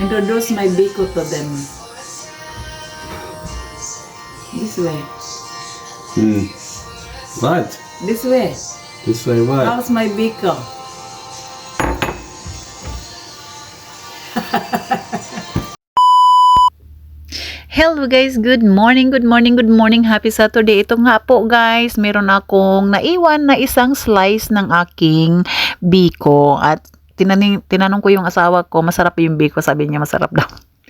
introduce my biko to them. This way. Hmm. What? This way. This way what? How's my biko? Hello guys, good morning, good morning, good morning, happy Saturday. Ito nga po guys, meron akong naiwan na isang slice ng aking biko at tinaning, tinanong ko yung asawa ko, masarap yung biko, sabi niya masarap daw.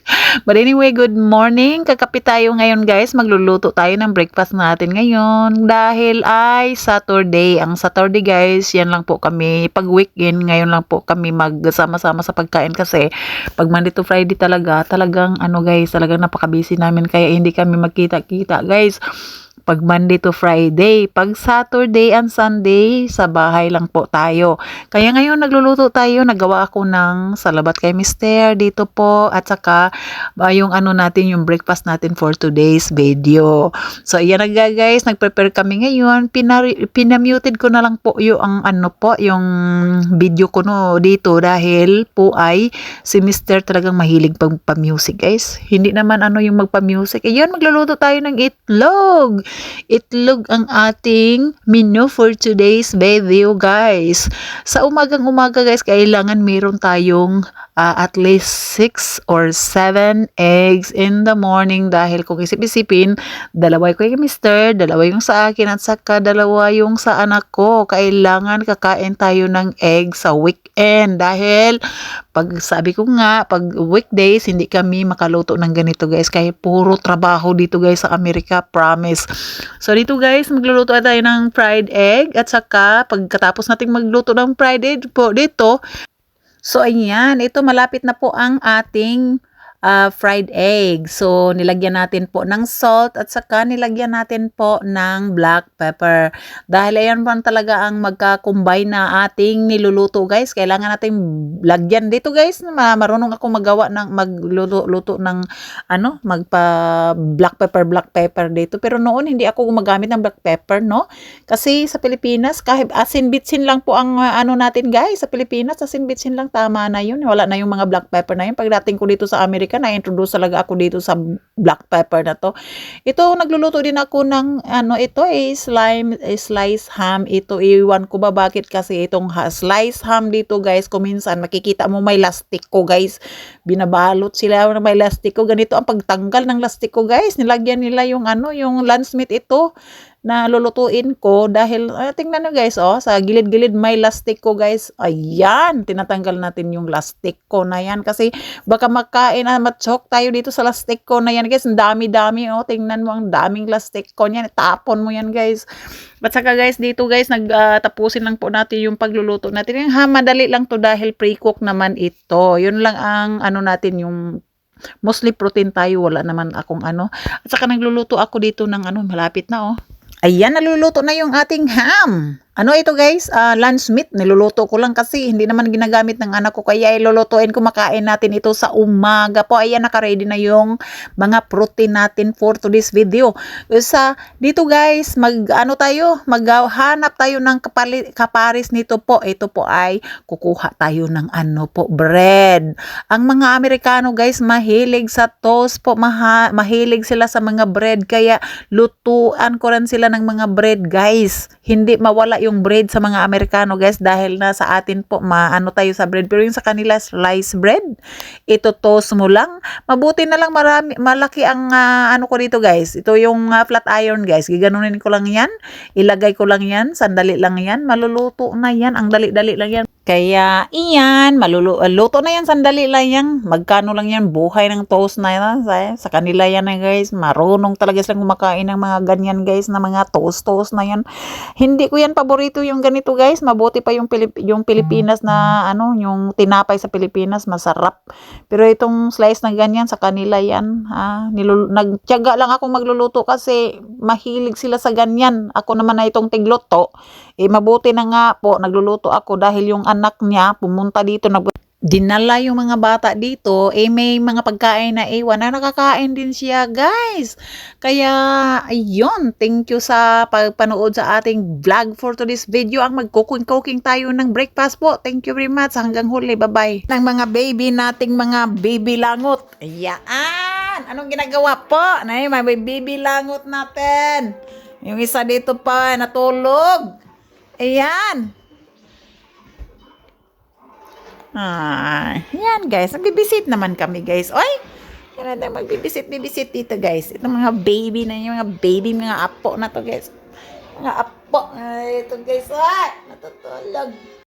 But anyway, good morning. Kakapi tayo ngayon guys. Magluluto tayo ng breakfast natin ngayon. Dahil ay Saturday. Ang Saturday guys, yan lang po kami. Pag weekend, ngayon lang po kami magsama-sama sa pagkain kasi pag Monday to Friday talaga, talagang ano guys, talagang napaka-busy namin kaya hindi kami magkita-kita guys pag Monday to Friday. Pag Saturday and Sunday, sa bahay lang po tayo. Kaya ngayon nagluluto tayo, nagawa ako ng salabat kay Mister dito po at saka uh, yung ano natin, yung breakfast natin for today's video. So ayan na guys, nag-prepare kami ngayon. Pinari, pinamuted ko na lang po yung ang ano po, yung video ko no dito dahil po ay si Mister talagang mahilig pag pa-music guys. Hindi naman ano yung magpa-music. Ayun, magluluto tayo ng itlog. Itlog ang ating menu for today's video, guys. Sa umagang umaga, guys, kailangan meron tayong uh, at least 6 or 7 eggs in the morning dahil kung isip-isipin, dalawa ko yung mister, dalawa yung sa akin at saka dalawa yung sa anak ko. Kailangan kakain tayo ng egg sa weekend dahil pag sabi ko nga, pag weekdays, hindi kami makaluto ng ganito guys. Kaya puro trabaho dito guys sa Amerika, promise. So dito guys, magluluto tayo ng fried egg at saka pagkatapos nating magluto ng fried egg po dito, So ayan, ito malapit na po ang ating uh, fried egg. So, nilagyan natin po ng salt at saka nilagyan natin po ng black pepper. Dahil ayan po talaga ang magka-combine na ating niluluto guys. Kailangan natin lagyan dito guys. Marunong ako magawa ng magluto ng ano, magpa black pepper, black pepper dito. Pero noon hindi ako gumagamit ng black pepper, no? Kasi sa Pilipinas, kahit asin bitsin lang po ang uh, ano natin guys. Sa Pilipinas, asin bitsin lang tama na yun. Wala na yung mga black pepper na yun. Pagdating ko dito sa Amerika, na-introduce talaga ako dito sa black pepper na to. Ito, nagluluto din ako ng, ano, ito eh, slime, eh, slice ham. Ito, iwan ko ba bakit kasi itong ha, slice ham dito, guys, kung minsan makikita mo may lastik ko, guys. Binabalot sila na may lastik ko. Ganito ang pagtanggal ng lastik ko, guys. Nilagyan nila yung, ano, yung lunch meat ito na lulutuin ko dahil uh, tingnan nyo guys oh sa gilid-gilid may lastik ko guys. Ayan tinatanggal natin yung lastik ko na yan kasi baka makain na matchok tayo dito sa lastik ko na yan guys. Ang dami-dami oh tingnan mo ang daming lastik ko niyan. Tapon mo yan guys. At saka guys dito guys nagtapusin uh, lang po natin yung pagluluto natin. Yung ha madali lang to dahil pre-cook naman ito. Yun lang ang ano natin yung mostly protein tayo. Wala naman akong ano. At saka nagluluto ako dito ng ano malapit na oh Ayan, naluluto na yung ating ham. Ano ito guys? Uh, lunch meat. Niluluto ko lang kasi hindi naman ginagamit ng anak ko. Kaya ilulutuin ko makain natin ito sa umaga po. Ayan, nakaready na yung mga protein natin for today's video. Sa dito guys, mag ano tayo? Maghanap tayo ng kapali, kaparis nito po. Ito po ay kukuha tayo ng ano po, bread. Ang mga Amerikano guys, mahilig sa toast po. Maha, mahilig sila sa mga bread. Kaya lutuan ko rin sila ng mga bread guys. Hindi mawala yung bread sa mga Amerikano guys dahil na sa atin po maano tayo sa bread. Pero yung sa kanila slice bread ito toast mo lang. Mabuti na lang marami malaki ang uh, ano ko dito guys. Ito yung uh, flat iron guys. Giganunin ko lang yan. Ilagay ko lang yan. Sandali lang yan. Maluluto na yan. Ang dali-dali lang yan kaya, iyan, maluluto na yan, sandali lang yan. Magkano lang yan, buhay ng toast na yan. Sa, sa kanila yan na guys, marunong talaga silang kumakain ng mga ganyan guys, na mga toast-toast na yan. Hindi ko yan paborito yung ganito guys, mabuti pa yung, Pilip, yung Pilipinas na, ano, yung tinapay sa Pilipinas, masarap. Pero itong slice na ganyan, sa kanila yan. Ha? Nilul- nagtyaga lang akong magluluto kasi mahilig sila sa ganyan. Ako naman na itong tigloto. Eh, mabuti na nga po, nagluluto ako dahil yung anak niya pumunta dito nag dinala yung mga bata dito, eh may mga pagkain na iwan na nakakain din siya, guys. Kaya, ayun, thank you sa pagpanood sa ating vlog for today's video. Ang magkuking-cooking tayo ng breakfast po. Thank you very much. Hanggang huli. Bye-bye. Ng mga baby nating mga baby langot. Ayan! Anong ginagawa po? Nay, may baby langot natin. Yung isa dito pa, natulog. Ayan. Ah, yan guys. Magbibisit naman kami guys. Oy! Yan natin magbibisit, bibisit dito guys. Itong mga baby na yung mga baby, mga apo na to guys. Mga apo. Ay, ito guys. Ay, natutulog.